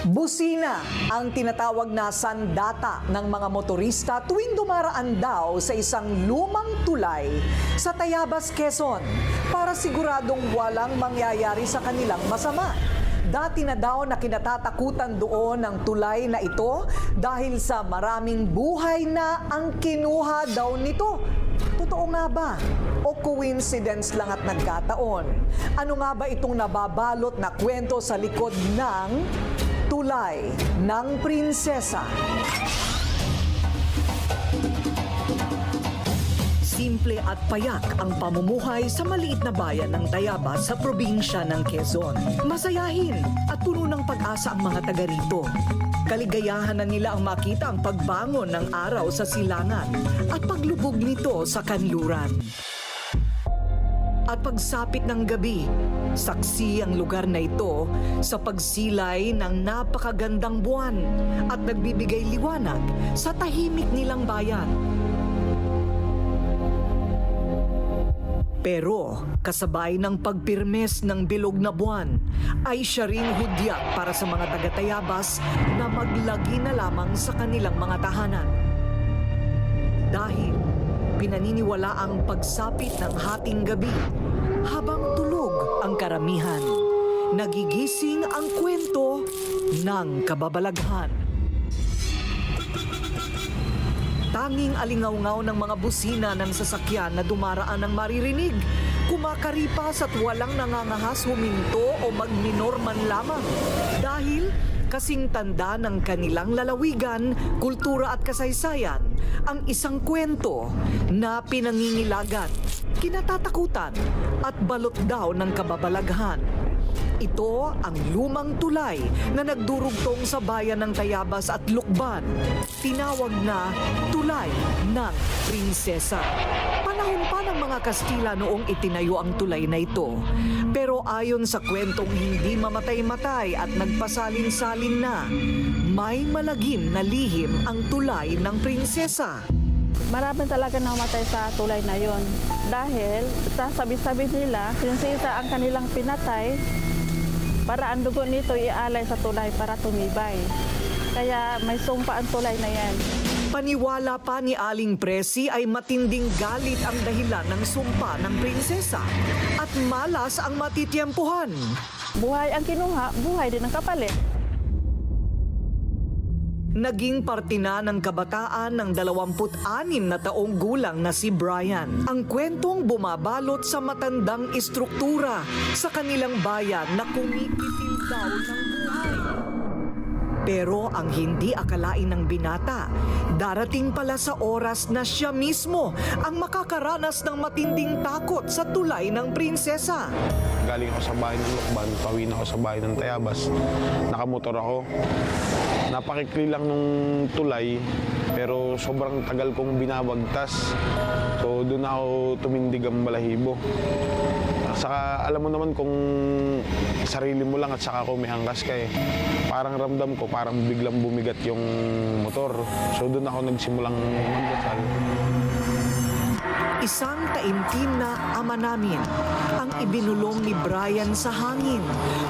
Busina ang tinatawag na sandata ng mga motorista tuwing dumaraan daw sa isang lumang tulay sa Tayabas, Quezon para siguradong walang mangyayari sa kanilang masama. Dati na daw na kinatatakutan doon ng tulay na ito dahil sa maraming buhay na ang kinuha daw nito. Totoo nga ba? O coincidence lang at nagkataon? Ano nga ba itong nababalot na kwento sa likod ng tulay ng prinsesa? Simple at payak ang pamumuhay sa maliit na bayan ng Tayabas sa probinsya ng Quezon. Masayahin at puno ng pag-asa ang mga taga rito. Kaligayahan na nila ang makita ang pagbangon ng araw sa silangan at paglubog nito sa kanluran. At pagsapit ng gabi, saksi ang lugar na ito sa pagsilay ng napakagandang buwan at nagbibigay liwanag sa tahimik nilang bayan. Pero kasabay ng pagpirmes ng bilog na buwan, ay siya ring hudyak para sa mga taga-Tayabas na maglagi na lamang sa kanilang mga tahanan. Dahil pinaniniwala ang pagsapit ng hating gabi habang tulog ang karamihan. Nagigising ang kwento ng kababalaghan. Tanging alingawngaw ng mga busina ng sasakyan na dumaraan ng maririnig. Kumakaripas at walang nangangahas huminto o magminor man lamang. Dahil kasing tanda ng kanilang lalawigan, kultura at kasaysayan ang isang kwento na pinangingilagan, kinatatakutan at balot daw ng kababalaghan. Ito ang lumang tulay na nagdurugtong sa bayan ng Tayabas at Lukban. Tinawag na Tulay ng Prinsesa. Panahon pa ng mga Kastila noong itinayo ang tulay na ito. Pero ayon sa kwentong hindi mamatay-matay at nagpasalin-salin na, may malagim na lihim ang tulay ng prinsesa. Marami talaga namatay sa tulay na yon. Dahil sasabi-sabi nila, prinsesa ang kanilang pinatay para ang dugo nito ialay sa tulay para tumibay. Kaya may sumpa ang tulay na yan. Paniwala pa ni Aling Presi ay matinding galit ang dahilan ng sumpa ng prinsesa at malas ang matitiempuhan. Buhay ang kinuha, buhay din ang kapalit. Naging parte na ng kabataan ng 26 na taong gulang na si Brian. Ang kwentong bumabalot sa matandang istruktura sa kanilang bayan na kumikitil daw ng buhay. Pero ang hindi akalain ng binata, darating pala sa oras na siya mismo ang makakaranas ng matinding takot sa tulay ng prinsesa. Galing ako sa bahay ng Lukban, pauwi na ako sa bahay ng Tayabas. Nakamotor ako. Napakikli lang nung tulay, pero sobrang tagal kong binabagtas. So doon ako tumindig ang balahibo. Saka alam mo naman kung sarili mo lang at saka kumihangkas ka eh. Parang ramdam ko, parang biglang bumigat yung motor. So doon ako nagsimulang magdasal. Isang taimtim na ama namin ibinulong ni Brian sa hangin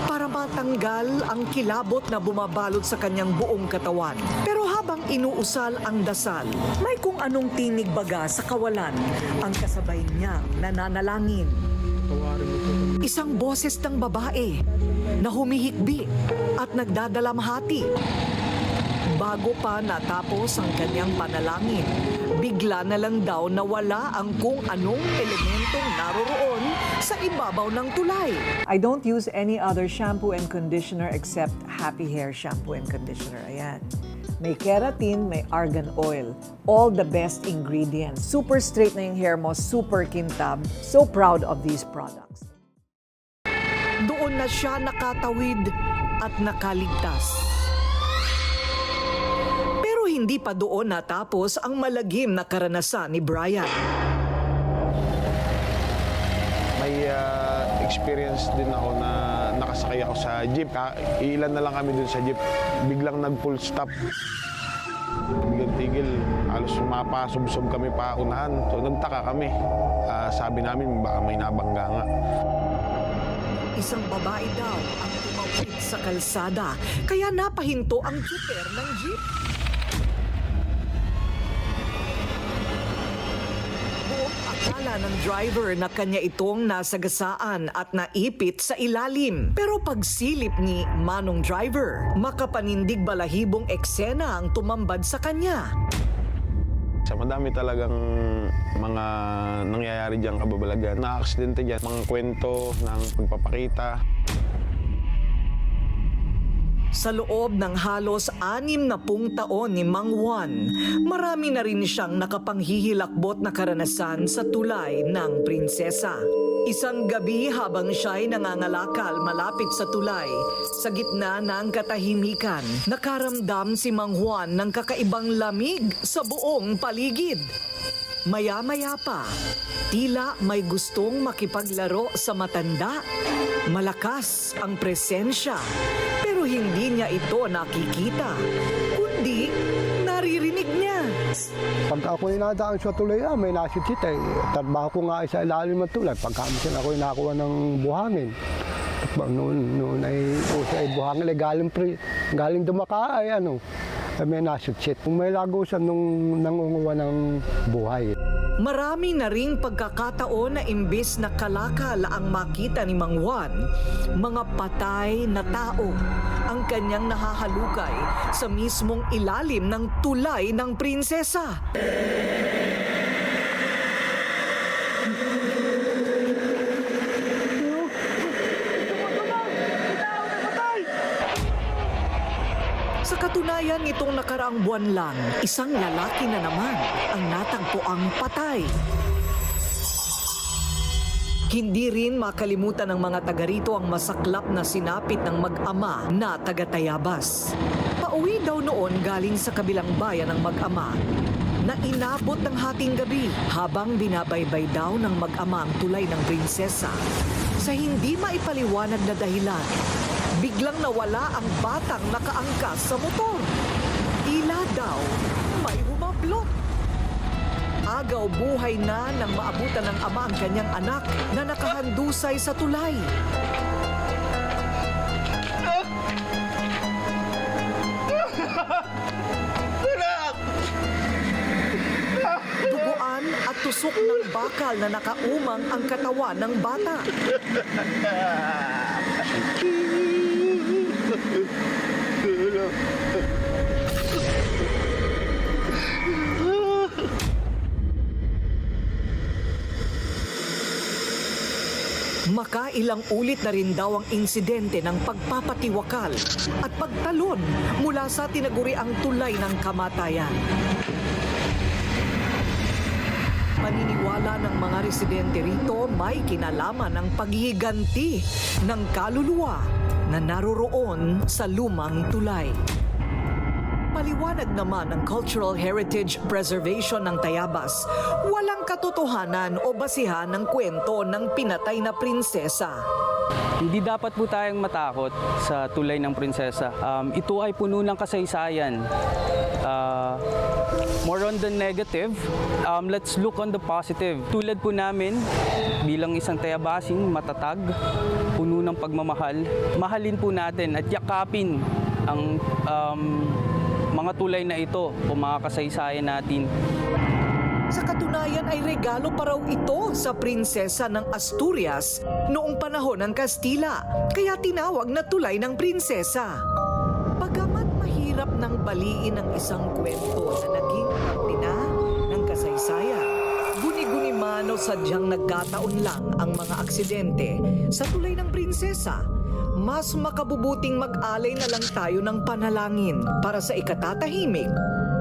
para matanggal ang kilabot na bumabalot sa kanyang buong katawan. Pero habang inuusal ang dasal, may kung anong tinig baga sa kawalan ang kasabay niyang nananalangin. Isang boses ng babae na humihikbi at nagdadalamhati. Bago pa natapos ang kanyang panalangin, bigla na lang daw nawala ang kung anong elementong naroroon sa ibabaw ng tulay. I don't use any other shampoo and conditioner except Happy Hair Shampoo and Conditioner. Ayan. May keratin, may argan oil. All the best ingredients. Super straight na yung hair mo, super kintab. So proud of these products. Doon na siya nakatawid at nakaligtas. Hindi pa doon natapos ang malagim na karanasan ni Brian. May ah, experience din ako na nakasakay ako sa jeep. Ka- ilan na lang kami dun sa jeep. Biglang nag-full stop. Biglang tigil. Halos mapasubsob kami pa unahan. So nagtaka kami. Ah, sabi namin baka may nabangga nga. Isang babae daw ang tumawid sa kalsada, kaya napahinto ang tsuper ng jeep. Akala ng driver na kanya itong nasagasaan at naipit sa ilalim. Pero pagsilip ni Manong Driver, makapanindig balahibong eksena ang tumambad sa kanya. Sa madami talagang mga nangyayari diyan kababalagan. Na-aksidente diyan, mga kwento ng pagpapakita. Sa loob ng halos anim na pung taon ni Mang Juan, marami na rin siyang nakapanghihilakbot na karanasan sa tulay ng prinsesa. Isang gabi habang siya'y nangangalakal malapit sa tulay, sa gitna ng katahimikan, nakaramdam si Mang Juan ng kakaibang lamig sa buong paligid. Maya-maya pa, tila may gustong makipaglaro sa matanda. Malakas ang presensya, hindi niya ito nakikita, kundi naririnig niya. Pag ako nadaan sa tulay, ah, may nasikit eh. Ko nga sa ilalim ng tulay. Pagka minsan ako nakuha ng buhangin. Pag Noon, noon ay uso ay buhangin ay galing, pre, galing dumaka ay ano, ay may. Kung may lagusan nung nangunguha ng buhay. Marami na ring pagkakataon na imbes na kalakal ang makita ni Mang Juan, mga patay na tao ang kanyang nahahalukay sa mismong ilalim ng tulay ng prinsesa. Sa katunayan nitong nakaraang buwan lang, isang lalaki na naman ang natagpuang patay. Hindi rin makalimutan ng mga taga rito ang masaklap na sinapit ng mag-ama na taga-Tayabas. Pauwi daw noon galing sa kabilang bayan ng mag-ama na inabot ng hating gabi habang binabaybay daw ng mag-ama ang tulay ng prinsesa. Sa hindi maipaliwanag na dahilan, biglang nawala ang batang nakaangkas sa motor. Tila daw may humablot. Agaw buhay na nang maabutan ng ama ang kanyang anak na nakahandusay sa tulay. Duguan at tusok ng bakal na nakaumang ang katawan ng bata. Makailang ulit na rin daw ang insidente ng pagpapatiwakal at pagtalon mula sa tinaguriang tulay ng kamatayan. Paniniwala ng mga residente rito may kinalaman ng paghihiganti ng kaluluwa na naroroon sa lumang tulay. Paliwanag naman ng Cultural Heritage Preservation ng Tayabas, walang katotohanan o basihan ng kwento ng pinatay na prinsesa. Hindi dapat po tayong matakot sa tulay ng prinsesa. Um, ito ay puno ng kasaysayan. Uh, more on the negative, um, let's look on the positive. Tulad po namin, bilang isang tayabasing matatag, puno ng pagmamahal, mahalin po natin at yakapin ang um, mga tulay na ito o mga natin. Sa katunayan ay regalo pa raw ito sa prinsesa ng Asturias noong panahon ng Kastila, kaya tinawag na tulay ng prinsesa. Pagamat mahirap nang baliin ang isang kwento na naging parte na ng kasaysayan, guni-guni man o sadyang nagkataon lang ang mga aksidente sa tulay ng prinsesa, mas makabubuting mag-alay na lang tayo ng panalangin para sa ikatatahimik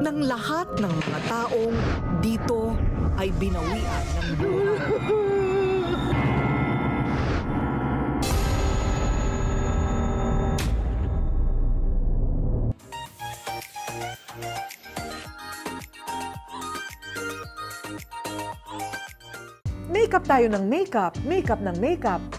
ng lahat ng mga taong dito ay binawian ng buhay. Makeup tayo ng makeup, makeup ng makeup.